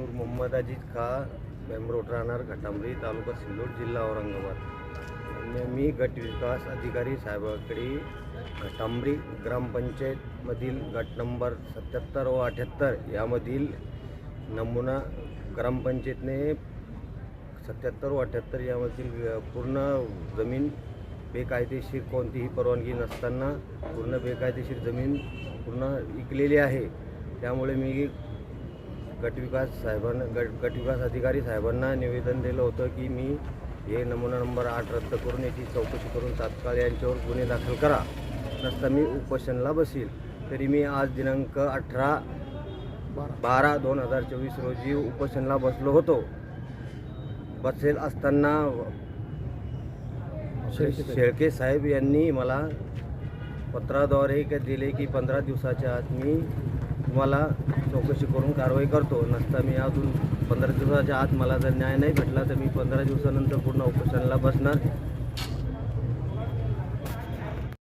नूर मोहम्मद अजीज खा मेमरोड राहणार घटामरी तालुका सिल्लोड जिल्हा औरंगाबाद. मी गट विकास अधिकारी साहेबाकडे घटांबरी ग्रामपंचायतमधील गट नंबर सत्याहत्तर व अठ्याहत्तर यामधील नमुना ग्रामपंचायतने सत्याहत्तर व अठ्याहत्तर यामधील पूर्ण जमीन बेकायदेशीर कोणतीही परवानगी नसताना पूर्ण बेकायदेशीर जमीन पूर्ण विकलेली आहे. त्यामुळे मी गटविकास साहेबांना गट गटविकास अधिकारी साहेबांना निवेदन दिलं होतं की मी हे नमुना नंबर आठ रद्द करून याची चौकशी करून तात्काळ यांच्यावर गुन्हे दाखल करा. नसता मी उपोषणला बसील. तरी मी आज दिनांक अठरा बारा दोन हजार चोवीस रोजी उपोषणला बसलो होतो. बसेल असताना शेळके साहेब. यांनी मला पत्राद्वारे दिले की पंधरा दिवसाच्या आत मी तुम्हाला चौकशी करून कारवाई करतो. नसता मी अजून पंधरा दिवसाच्या आत मला जर न्याय नाही भेटला तर मी पंधरा दिवसानंतर पूर्ण उपोषणाला बसणार.